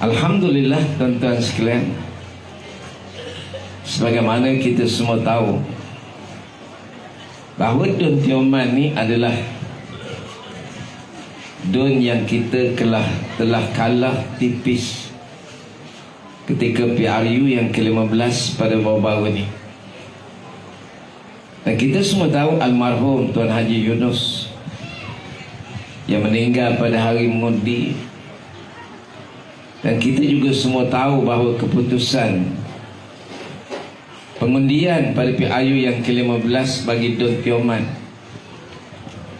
Alhamdulillah tuan-tuan sekalian. Sebagaimana kita semua tahu Bahawa Don Tioman ni adalah Don yang kita telah, telah kalah tipis Ketika PRU yang ke-15 pada baru-baru ni. Dan kita semua tahu almarhum Tuan Haji Yunus Yang meninggal pada hari mengundi dan kita juga semua tahu bahawa keputusan pengundian pada PIU yang ke-15 bagi Don Tioman.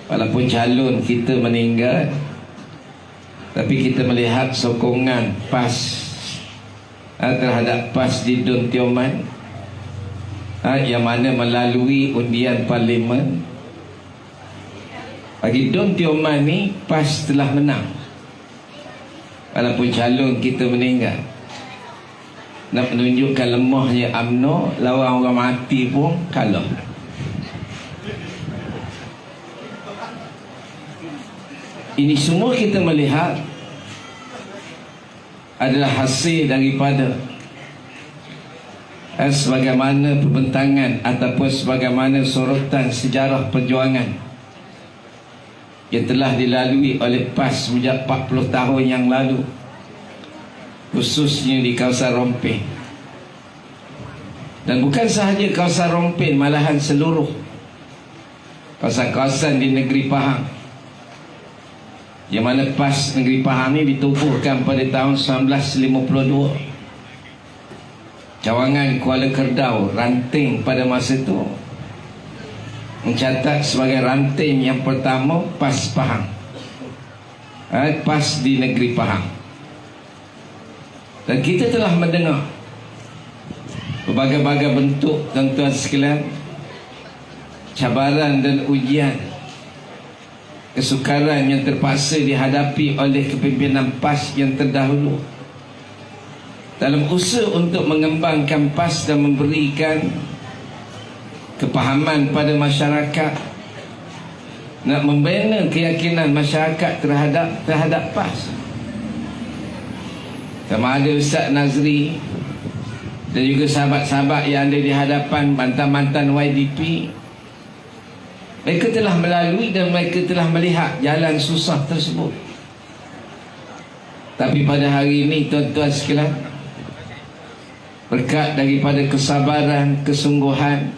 Walaupun calon kita meninggal tapi kita melihat sokongan PAS ha, terhadap PAS di Don Tioman ha, yang mana melalui undian parlimen. Bagi Don Tioman ni PAS telah menang Walaupun calon kita meninggal. Nak menunjukkan lemahnya UMNO Lawan orang mati pun kalah. Ini semua kita melihat Adalah hasil daripada Sebagaimana perbentangan Ataupun sebagaimana sorotan sejarah perjuangan yang telah dilalui oleh PAS sejak 40 tahun yang lalu khususnya di kawasan Rompin. Dan bukan sahaja kawasan Rompin malahan seluruh kawasan-kawasan di negeri Pahang yang mana PAS negeri Pahang ini ditubuhkan pada tahun 1952 Cawangan Kuala Kerdau ranting pada masa itu mencatat sebagai ranting yang pertama PAS Pahang. Eh, PAS di negeri Pahang. Dan kita telah mendengar berbagai-bagai bentuk tuan-tuan sekalian cabaran dan ujian kesukaran yang terpaksa dihadapi oleh kepimpinan PAS yang terdahulu. Dalam usaha untuk mengembangkan PAS dan memberikan kepahaman pada masyarakat. Nak membina keyakinan masyarakat terhadap terhadap PAS. Sama ada Ustaz Nazri dan juga sahabat-sahabat yang ada di hadapan mantan-mantan YDP mereka telah melalui dan mereka telah melihat jalan susah tersebut. Tapi pada hari ini tuan-tuan sekalian berkat daripada kesabaran, kesungguhan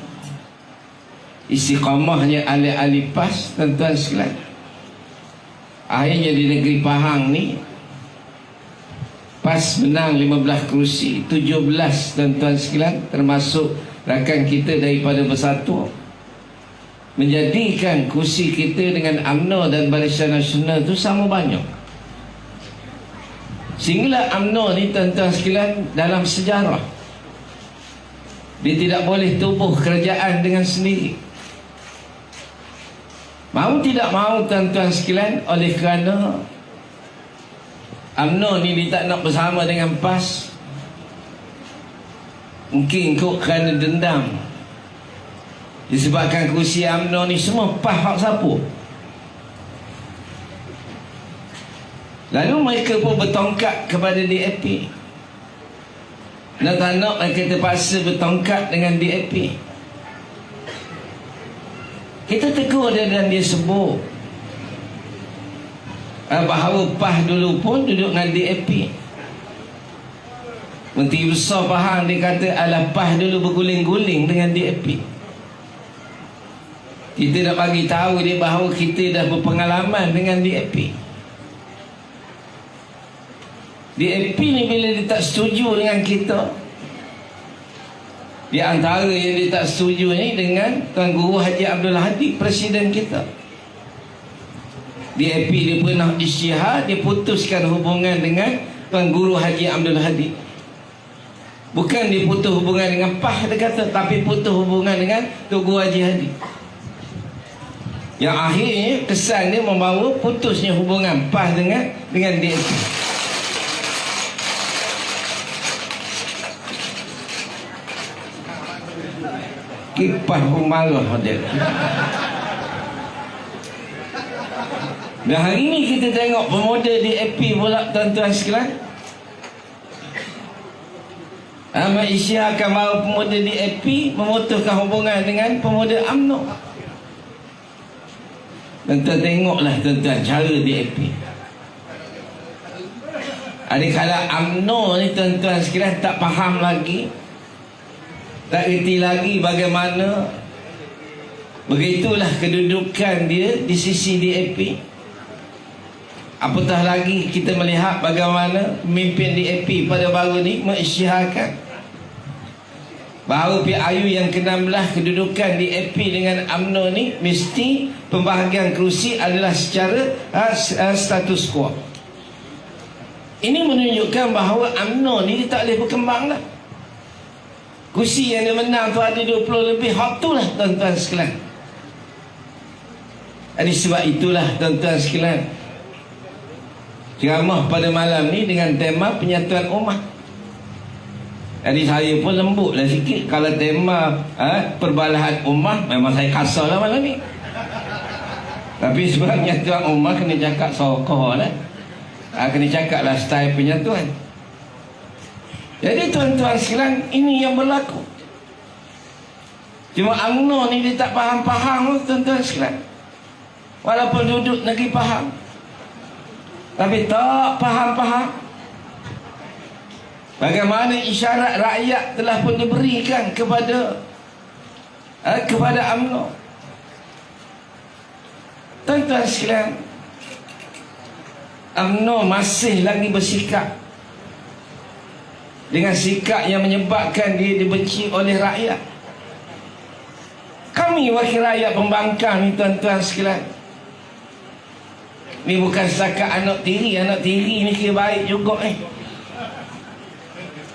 istiqamahnya ahli-ahli PAS tuan-tuan sekalian. Akhirnya di negeri Pahang ni PAS menang 15 kerusi 17 tuan-tuan sekalian termasuk rakan kita daripada bersatu menjadikan kursi kita dengan UMNO dan Barisan Nasional itu sama banyak. Sehingga UMNO ni tuan-tuan sekalian dalam sejarah dia tidak boleh tubuh kerajaan dengan sendiri Mau tidak mau tuan-tuan sekalian oleh kerana UMNO ni dia tak nak bersama dengan PAS Mungkin kau kerana dendam Disebabkan kursi UMNO ni semua PAS hak siapa? Lalu mereka pun bertongkat kepada DAP Nak tak nak mereka terpaksa bertongkat dengan DAP kita tegur dia dan dia sebut ah, Bahawa PAH dulu pun duduk dengan DAP Menteri Besar Pahang dia kata Alah PAH dulu berguling-guling dengan DAP Kita nak bagi tahu dia bahawa kita dah berpengalaman dengan DAP DAP ni bila dia tak setuju dengan kita di antara yang dia tak setuju ni dengan Tuan Guru Haji Abdul Hadi Presiden kita. DAP dia pernah isyihad Dia putuskan hubungan dengan Tuan Guru Haji Abdul Hadi. Bukan dia putus hubungan dengan PAH Dia kata Tapi putus hubungan dengan Tuan Guru Haji Hadi. Yang akhirnya Kesan dia membawa putusnya hubungan PAH dengan Dengan DAP kipas pun marah dia. Dan hari ni kita tengok pemuda di AP pula tuan-tuan sekalian. Ahmad isyaratkan bahawa pemuda DAP memutuskan hubungan dengan pemuda UMNO. Tuan-tuan tengoklah tuan-tuan cara DAP. Ada kala UMNO ni tuan-tuan sekalian tak faham lagi. Tak reti lagi bagaimana Begitulah kedudukan dia di sisi DAP. Apatah lagi kita melihat bagaimana pemimpin DAP pada baru ni mengisytiharkan bahawa PIU yang ke-16 kedudukan DAP dengan UMNO ni mesti pembahagian kerusi adalah secara uh, status quo. Ini menunjukkan bahawa UMNO ni tak boleh berkembang lah. Kursi yang dia menang tu ada 20 lebih. Hak tu lah tuan-tuan sekalian. Jadi sebab itulah tuan-tuan sekalian Ceramah pada malam ni dengan tema penyatuan umat. Jadi saya pun lembut lah sikit. Kalau tema ha, perbalahan umat Memang saya kasar lah malam ni. Tapi sebab penyatuan umat Kena cakap sokoh lah. Ha, Kena cakap lah style penyatuan Jadi tuan-tuan sekalian Ini yang berlaku. Cuma UMNO ni dia tak faham-faham tuan-tuan sekalian. Walaupun duduk negeri faham Tapi tak faham-faham Bagaimana isyarat rakyat telah pun diberikan kepada eh, Kepada UMNO Tuan-tuan sekalian UMNO masih lagi bersikap Dengan sikap yang menyebabkan dia dibenci oleh rakyat. Kami wakil rakyat pembangkang ni tuan-tuan sekalian. Ni bukan setakat anak tiri. Anak tiri ni kira baik juga eh.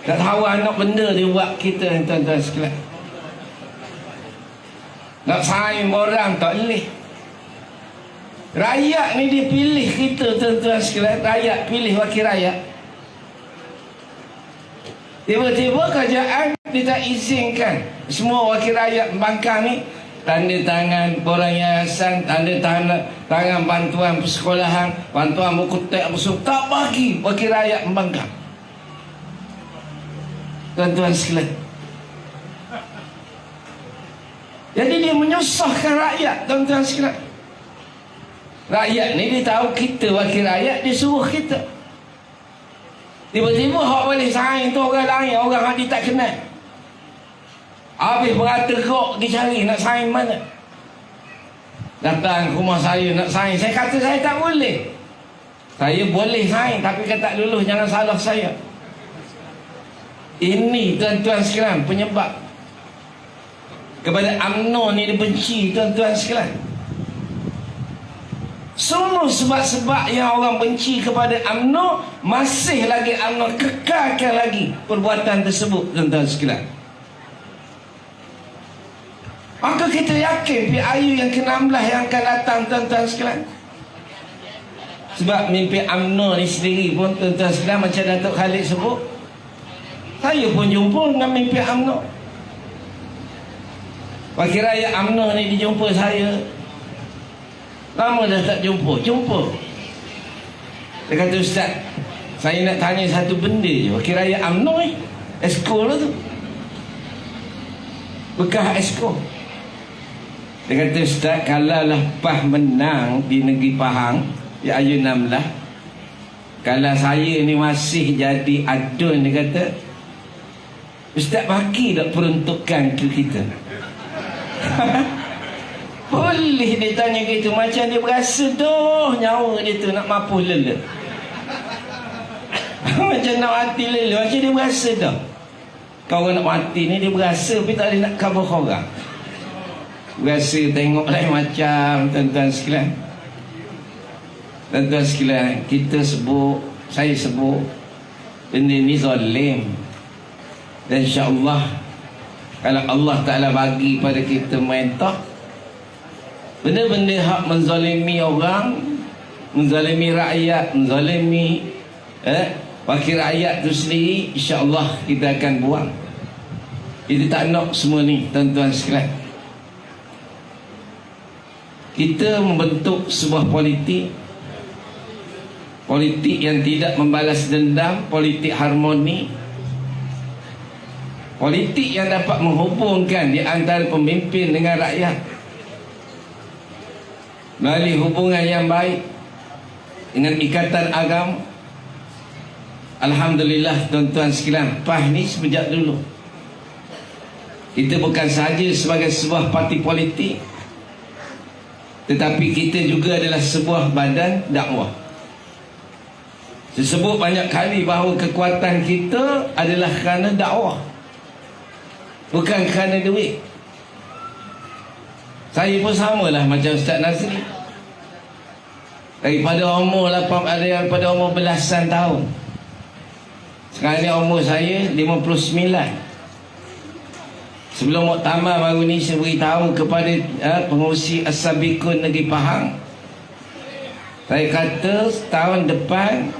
Tak tahu anak benda dia buat kita ni tuan-tuan sekalian. Nak sayang orang tak boleh. Rakyat ni dia pilih kita tuan-tuan sekalian. Rakyat pilih wakil rakyat Tiba-tiba kerajaan dia tak izinkan Semua wakil rakyat bangkang ni tanda tangan orang yayasan, tanda tangan, tangan bantuan persekolahan, bantuan buku teks apa. Tak bagi bagi rakyat membangkang. Tuan-tuan sekalian. Jadi dia menyusahkan rakyat, tuan-tuan sekalian. Rakyat ni dia tahu kita wakil rakyat, dia suruh kita. Tiba-tiba hak boleh saing tu orang lain, orang dia tak kenal. Habis berata kok pergi cari nak sign mana? Datang rumah saya nak sign Saya kata saya tak boleh. Saya boleh sign tapi kata lulus jangan salah saya. Ini tuan-tuan sekalian penyebab. Kepada UMNO ni dibenci tuan-tuan sekalian semua sebab-sebab yang orang benci kepada UMNO Masih lagi UMNO kekalkan lagi Perbuatan tersebut tuan-tuan sekalian Maka kita yakin PIU yang ke-16 yang akan datang tuan-tuan sekalian. Sebab mimpi UMNO ni sendiri pun tuan-tuan sekalian macam Datuk Khalid sebut. Saya pun jumpa dengan mimpi UMNO. Wakil rakyat UMNO ni dijumpa saya. Lama dah tak jumpa. Jumpa. Dia kata Ustaz, saya nak tanya satu benda je. Wakil rakyat UMNO ni. Esko lah tu. Bekas esko. Dia kata Ustaz Kalau lah PAH menang Di negeri Pahang Di Ayu 16 Kalau saya ni masih jadi adun Dia kata Ustaz bagi tak peruntukan ke kita Boleh dia tanya gitu. Macam dia berasa doh Nyawa dia tu nak mapuh lele. Macam nak mati lele. Macam dia berasa dah. Kau nak mati ni dia berasa Tapi tak boleh nak kabur orang. Biasa tengok lain macam Tuan-tuan sekalian. Tuan-tuan sekalian Kita sebut Saya sebut Benda ni zalim. Dan insyaAllah Kalau Allah Ta'ala bagi pada kita mentah Benda-benda hak menzalimi orang Menzalimi rakyat Menzalimi eh, Wakil rakyat tu sendiri InsyaAllah kita akan buang. Kita tak nak semua ni Tuan-tuan sekalian. Kita membentuk sebuah politik politik yang tidak membalas dendam politik harmoni politik yang dapat menghubungkan di antara pemimpin dengan rakyat melalui hubungan yang baik dengan ikatan agama. Alhamdulillah tuan-tuan sekalian PAH ni sejak dulu. Kita bukan sahaja sebagai sebuah parti politik tetapi kita juga adalah sebuah badan dakwah. Saya sebut banyak kali bahawa kekuatan kita adalah kerana dakwah bukan kerana duit saya pun samalah macam Ustaz Nazri daripada umur 8 ada yang pada umur belasan tahun. Sekarang ni umur saya 59 Sebelum Muktamar baru ni saya beritahu kepada uh, pengurusi Asabikun Negeri Pahang. Saya kata setahun depan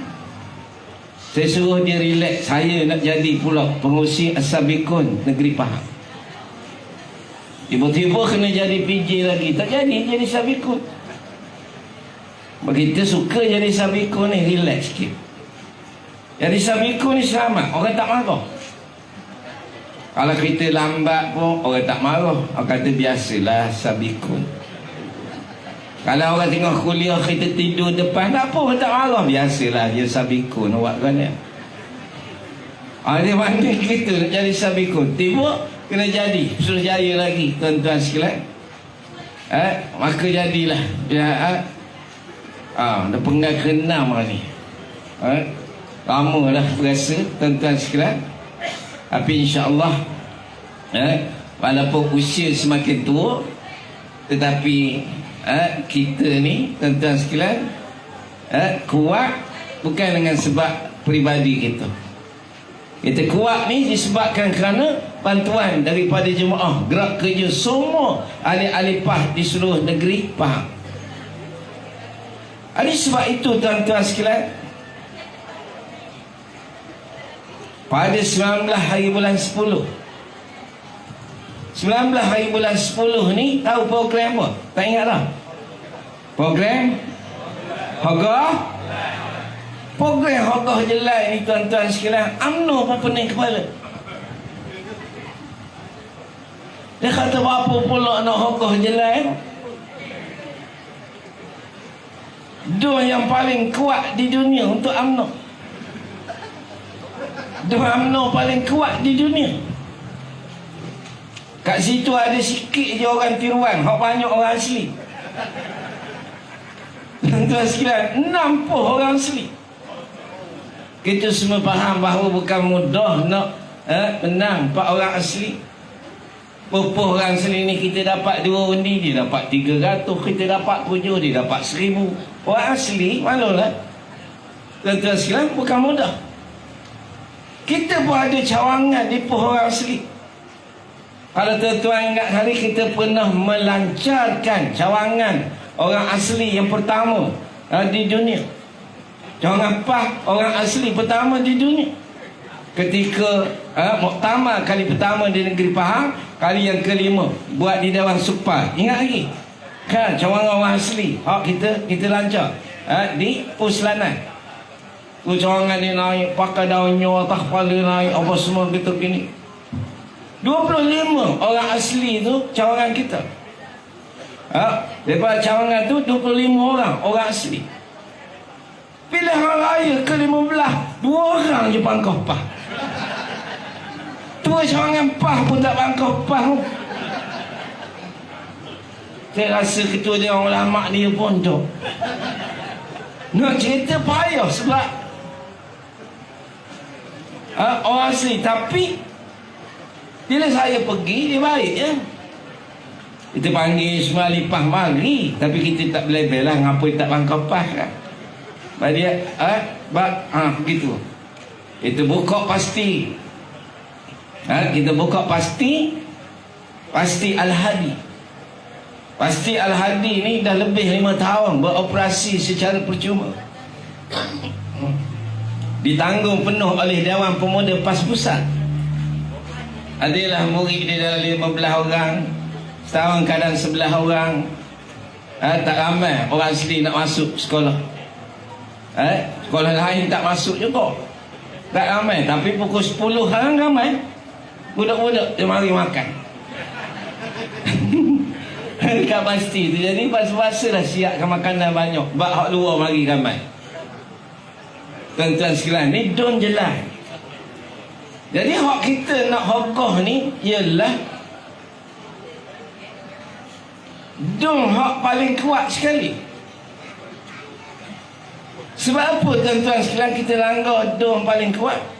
Saya suruh dia relax Saya nak jadi pula pengurusi Asabikun Negeri Pahang Tiba-tiba kena jadi PJ lagi. Tak jadi jadi Sabikun Begitu suka jadi Sabikun ni relax sikit. Jadi sabiku ni selamat. Orang tak marah. Kalau kita lambat pun Orang tak marah. Orang kata biasalah sabiku Kalau orang tengok kuliah Kita tidur depan Tak apa orang tak marah. Biasalah dia sabiku Awak kan ya Ada mana kita nak jadi sabiku Tiba kena jadi. Suruh jaya lagi Tuan-tuan sekalian. Eh, Maka jadilah. Ya eh. Ah, dah penggal ke enam ni. Eh, lama dah berasa tuan-tuan sekalian. Tapi insyaAllah eh, walaupun usia semakin tua tetapi eh, kita ni tuan-tuan sekalian eh, kuat bukan dengan sebab peribadi kita. Kita kuat ni disebabkan kerana bantuan daripada jemaah gerak kerja semua ahli-ahli PAH di seluruh negeri faham ada sebab itu tuan-tuan sekalian pada 19 hari bulan 10 19 hari bulan 10 ni tahu program apa? tak ingat lah program? Hoga program Hoga jelai ni tuan-tuan sekalian UMNO apa pening kepala dia kata apa pula nak Hoga jelai? Dua yang paling kuat di dunia untuk UMNO Dua UMNO paling kuat di dunia. Kat situ ada sikit je orang tiruan. Hak banyak orang asli. Tuan sekalian 60 orang asli. Kita semua faham bahawa bukan mudah nak eh, menang Empat orang asli Berapa orang asli ni kita dapat dua undi Dia dapat 300 Kita dapat 7 Dia dapat 1000 Orang asli malulah Tuan-tuan sekalian bukan mudah kita pun ada cawangan di pohon asli. Kalau tuan-tuan ingat hari kita pernah melancarkan cawangan orang asli yang pertama uh, di dunia. Cawangan PAH orang asli pertama di dunia. Ketika uh, muktamar kali pertama di negeri Pahang, kali yang kelima buat di Dewan Supar. Ingat lagi? Kan cawangan orang asli. Hak kita kita lancar uh, di Puslanan. Kecangan dia naik Pakai daunnya Atas kepala naik Apa semua kita gini 25 orang asli tu Cawangan kita ha? Daripada cawangan tu 25 orang Orang asli Pilihan raya ke 15 Dua orang je pangkau pah Tua cawangan pah pun tak pangkau pah Saya rasa ketua dia orang lama dia pun tu Nak cerita payah sebab ha, orang asli. Tapi bila saya pergi dia baik ya. Kita panggil semua lipah mari. Tapi kita tak boleh bela ngapa tak bangkau pas kan Baik dia ha, ha, begitu. Kita buka pasti ha, kita buka pasti pasti Al-Hadi. Pasti Al-Hadi ni dah lebih lima tahun beroperasi secara percuma. Ditanggung penuh oleh Dewan Pemuda PAS Pusat. Adalah murid dia dalam 15 orang setahun kadang 11 orang. Ha, tak ramai orang asli nak masuk sekolah. Ha, sekolah lain tak masuk juga. Tak ramai tapi pukul 10 orang ramai Budak-budak dia mari makan. Dekat pasti tu. Jadi puasa-puasa dah siapkan makanan banyak. Bak hak luar mari ramai. Tuan-tuan sekalian ni don jelas. Jadi hak kita nak hokoh ni ialah don hak paling kuat sekali. Sebab apa tuan-tuan sekalian kita langgar don paling kuat?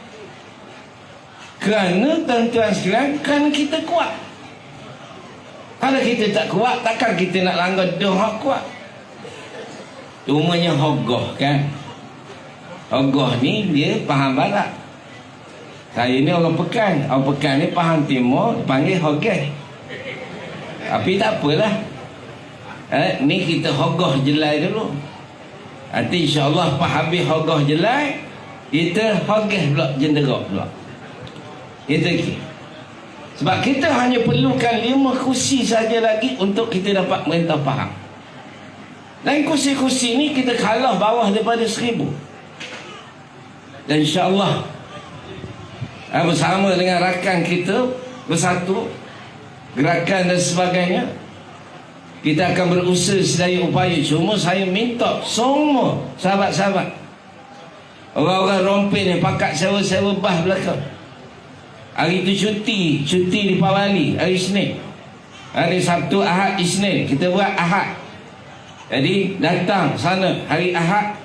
Kerana tuan-tuan sekalian kerana kita kuat. Kalau kita tak kuat, takkan kita nak langgar don hak kuat. Umumnya hogoh kan? Hogoh ni dia faham barat. Saya ni orang pekan. Orang pekan ni faham timur, panggil hogeh. Tapi tak apalah. Eh, ni kita hogoh jelai dulu. Nanti insyaAllah Pak habis hogoh jelai, kita hogeh pula jendera pula. Itu okay. Sebab kita hanya perlukan lima kursi saja lagi untuk kita dapat merintah faham. Dan kursi-kursi ni kita kalah bawah daripada seribu. Dan insyaAllah eh, Bersama dengan rakan kita Bersatu Gerakan dan sebagainya Kita akan berusaha sedaya upaya Cuma saya minta Semua sahabat-sahabat Orang-orang rompin ni Pakat sewa-sewa bah belakang Hari itu cuti. Cuti di Pawali. Hari Isnin. Hari Sabtu, Ahad, Isnin. Kita buat Ahad. Jadi datang sana. Hari Ahad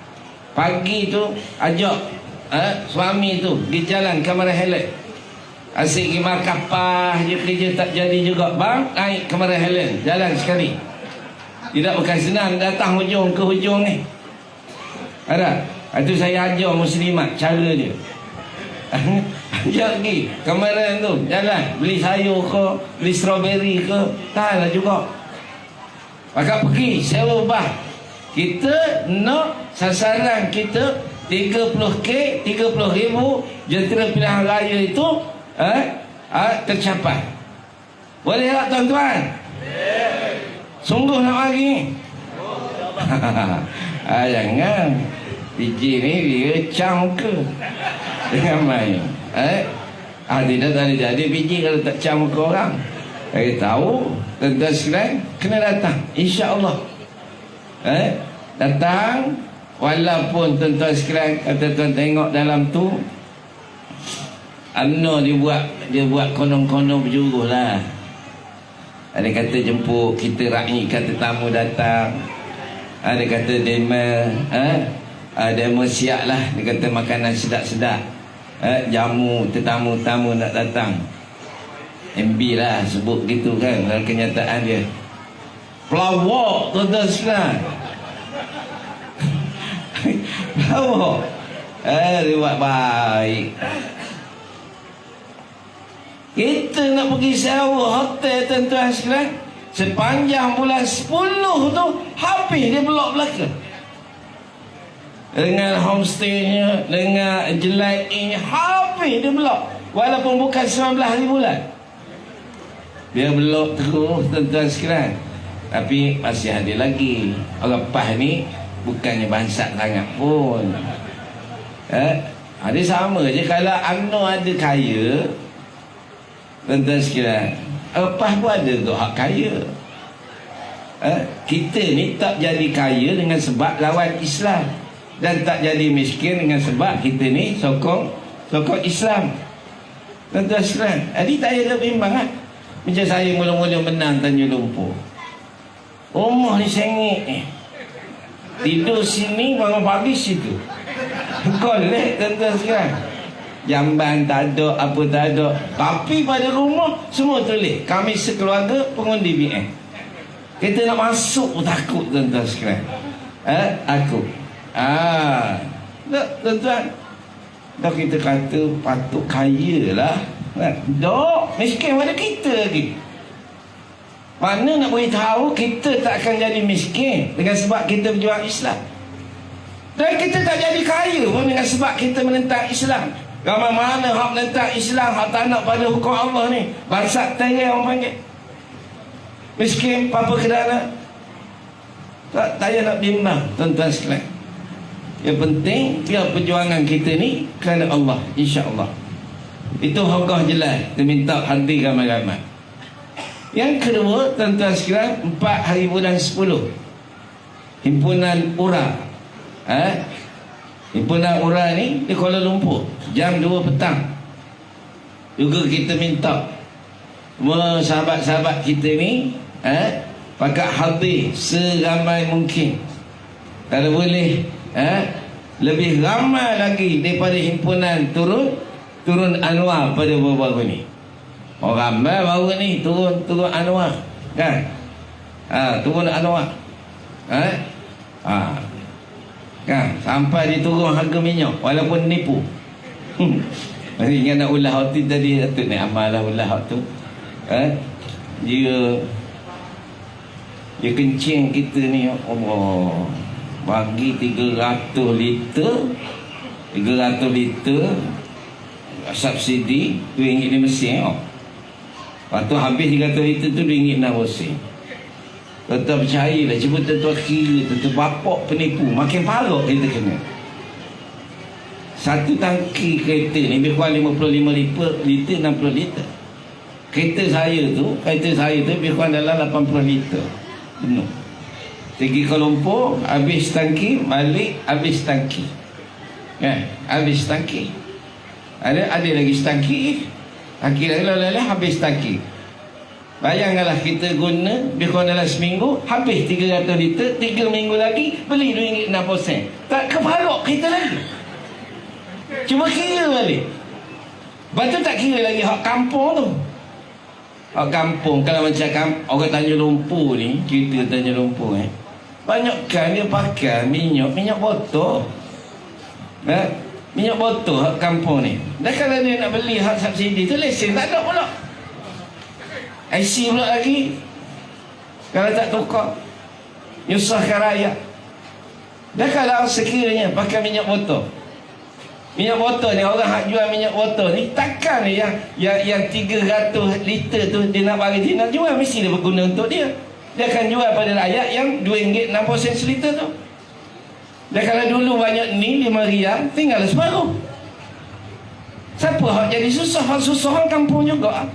Pagi tu ajak eh, suami tu pergi jalan ke Helen. Asyik pergi markapah je kerja tak jadi juga. Bang naik ke Helen. Jalan sekali. Tidak bukan senang datang hujung ke hujung ni. Ada. Itu saya ajar muslimat cara dia Ajak pergi Kemarin tu Jalan. Beli sayur ke Beli strawberry ke Tak lah juga. Maka pergi Sewa bah Kita nak Sasaran kita 30k 30 ribu jentera pilihan raya itu eh, eh, tercapai. Boleh tak tuan-tuan? Sungguh nak bagi? Ah, jangan. Biji ni dia cam ke dengan main eh? ah, tidak tadi jadi biji kalau tak cam ke orang saya tahu tuan-tuan sekalian kena datang insyaAllah eh? datang Walaupun tuan-tuan sekalian kata tuan tengok dalam tu Ano dia buat Dia buat konon-konon berjuruh lah Ada kata jemput kita rakyat kata tamu datang Ada kata demo eh? Ha? Demo siap lah Dia kata makanan sedap-sedap eh? Jamu tetamu-tamu nak datang MB lah sebut gitu kan Dalam kenyataan dia Pelawak tuan-tuan Tahu? Eh, dia buat baik. Kita nak pergi sewa hotel tuan-tuan sekalian. Sepanjang bulan 10 tu, habis dia blok belakang. Dengan homestay-nya, dengan jelai habis dia blok. Walaupun bukan 19 hari bulan. Dia blok terus tuan-tuan sekalian. Tapi masih ada lagi. Orang PAH ni bukannya bangsa sangat pun eh ada sama je kalau Anno ada kaya tuan-tuan sekalian apa pun ada tu hak kaya eh kita ni tak jadi kaya dengan sebab lawan Islam dan tak jadi miskin dengan sebab kita ni sokong sokong Islam tuan-tuan sekalian jadi tak ada bimbang kan macam saya mula-mula menang Tanjung Lumpur rumah ni sengit ni eh. Tidur sini bangun pagi situ. Golek tuan-tuan sekarang. Jamban tak ada, apa tak ada. Tapi pada rumah semua tulis. Kami sekeluarga pengundi BN. Kita nak masuk pun takut tuan-tuan sekarang. Eh, aku. Ah. Tak, tuan-tuan. Dah kita kata patut kaya lah. Dok, miskin pada kita lagi. Mana nak beritahu kita tak akan jadi miskin dengan sebab kita berjuang Islam. Dan kita tak jadi kaya pun dengan sebab kita menentang Islam. Ramai mana hak menentang Islam, hak tak nak pada hukum Allah ni. Bangsa tengah orang panggil. Miskin, apa kedana. Tak, tak payah nak bimbang, tuan-tuan sekalian. Yang penting, biar perjuangan kita ni kerana Allah, insya Allah. Itu hogah jelas. Kita minta hati ramai-ramai. Yang kedua, tuan-tuan sekalian, empat hari bulan sepuluh. Himpunan Ura. Eh? Himpunan Ura ni di Kuala Lumpur. Jam 2 petang. Juga kita minta sahabat-sahabat kita ni eh, pakai hati seramai mungkin. Kalau boleh eh, lebih ramai lagi daripada himpunan turun turun Anwar pada baru-baru ni. Orang ramai baru ni turun turun Anwar kan? Ha, turun Anwar. Eh? Ha. Kan? Sampai diturun harga minyak walaupun nipu. Masih ingat nak ulah hati tadi Datuk ni amal lah ulah tu. Eh? Dia dia kencing kita ni Allah bagi 300 liter 300 liter subsidi RM2.5 sen oh. Lepas tu habis 300 liter tu RM2.6 sen. Tetap percaya lah Cuba tentu kira Tentu bapak penipu Makin parah kita kena. Satu tangki kereta ni Lebih kurang 55 liter, liter 60 liter. Kereta saya tu Kereta saya tu Lebih kurang dalam 80 liter. Penuh Pergi ke Lumpur Habis tangki Balik Habis tangki. Ya Habis tangki. Ada ada lagi tangki. Akhirnya lalu habis tangki. Bayangkanlah kita guna Lebih dalam seminggu Habis 300 liter 3 minggu lagi Beli RM2.60 Tak keparok kita lagi. Cuba kira balik. Lepas tu tak kira lagi Hak kampung tu. Hak kampung. Kalau macam kamp, orang tanya lumpur ni Kita tanya lumpur eh banyak kan dia pakai minyak Minyak botol. Eh? Minyak botol hak kampung ni. Dan kalau dia nak beli hak subsidi tu Lesen. Tak ada pula. IC pula lagi. Kalau tak tukar Nyusahkan rakyat. Dan kalau sekiranya pakai minyak botol. Minyak botol ni orang hak jual minyak botol ni takkan yang yang yang 300 liter tu dia nak bagi dia nak jual mesti dia berguna untuk dia dia akan jual pada rakyat yang RM2.60 sen seliter tu. Dan kalau dulu banyak ni RM5 rial tinggal separuh. Siapa yang jadi susah? Orang susah orang kampung juga.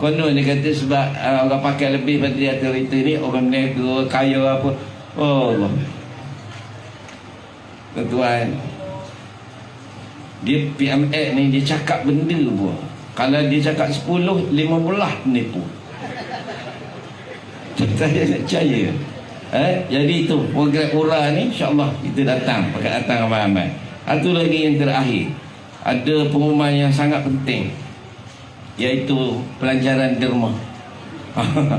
Konon dia kata sebab uh, orang pakai lebih pada dia liter ni orang nego kaya apa. Oh Allah. Tuan dia PMX ni dia cakap benda pun. Kalau dia cakap 10 15 penipu saya nak percaya. Eh? jadi itu program ura ni insyaAllah kita datang. Pakai datang ramai-ramai. Satu lagi yang terakhir. Ada pengumuman yang sangat penting. Iaitu pelajaran derma.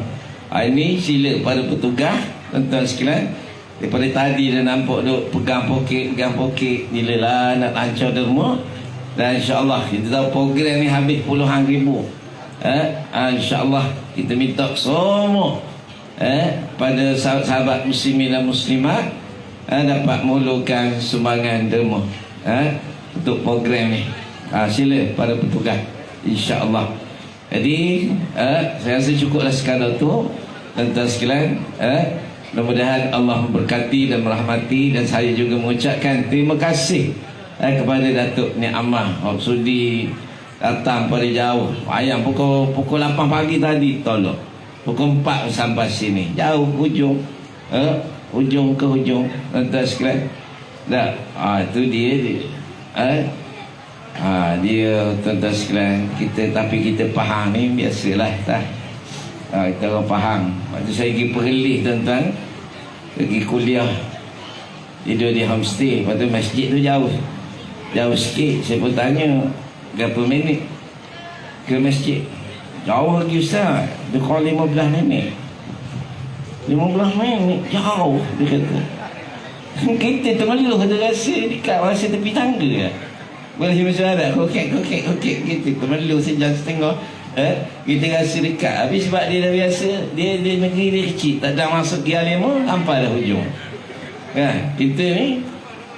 Ini sila pada petugas tuan-tuan sekalian. Daripada tadi dah nampak duk pegang pokek pegang pokek. Bila lah nak lancar derma dan insyaAllah kita tahu program ni habis puluhan ribu. Eh? insyaAllah kita minta semua eh, pada sahabat muslimin dan muslimat eh, dapat mulakan sumbangan derma eh, untuk program ni. Ha, sila pada petugas insyaAllah. Jadi eh, saya rasa cukuplah sekadar tu. Tuan-tuan sekalian eh, mudah-mudahan Allah memberkati dan merahmati. Dan saya juga mengucapkan terima kasih eh, kepada Datuk Ni Amah sudi datang pada jauh. Ayam pukul pukul 8 pagi tadi tolong Pukul 4 sampai sini. Jauh hujung. Eh, Hujung ke hujung. Tuan-tuan sekalian. Tak. Ha, Itu dia, dia. Eh? Ha, dia tuan-tuan sekalian kita Tapi kita faham ni Biasalah tak? Ha, kita orang faham Waktu saya pergi perlih tuan-tuan Pergi kuliah Tidur di homestay. Lepas tu masjid tu jauh. Jauh sikit Saya pun tanya Berapa minit Ke masjid Jauh lagi Ustaz Dia call 15 minit 15 minit Jauh Dia kata Kita terlalu kata rasa Dekat rasa tepi tangga ya. Boleh macam ada Kokek kokek kokek Kita terlalu sejam setengah eh? Kita rasa dekat Habis sebab dia dah biasa Dia dia negeri dia kecil Tak ada masuk dia lima Sampai dah hujung kan? Kita ni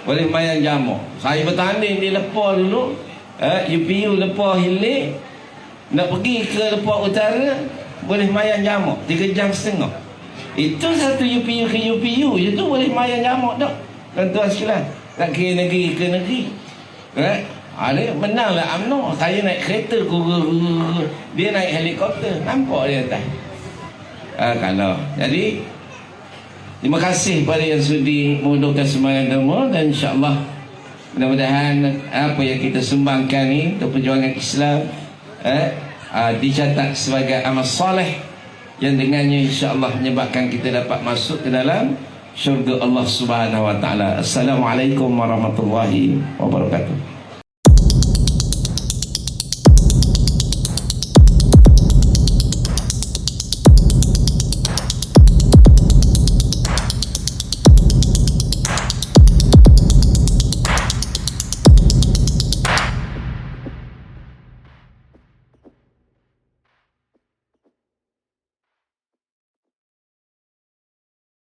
Boleh main jamuk Saya bertanding di lepas dulu eh? UPU lepas hilir nak pergi ke Lepak Utara Boleh mayan jamuk Tiga jam setengah Itu satu UPU ke UPU Itu boleh mayan jamuk tak Tuan-tuan sekalian Tak kira negeri ke negeri right? Ada menang lah UMNO. Saya naik kereta guru Dia naik helikopter. Nampak dia atas. Ah, kalau. Jadi terima kasih pada yang sudi mengundurkan semangat demo dan insya-Allah mudah-mudahan apa yang kita sumbangkan ni untuk perjuangan Islam eh, ah, dicatat sebagai amal soleh yang dengannya insya-Allah menyebabkan kita dapat masuk ke dalam syurga Allah Subhanahu wa taala. Assalamualaikum warahmatullahi wabarakatuh.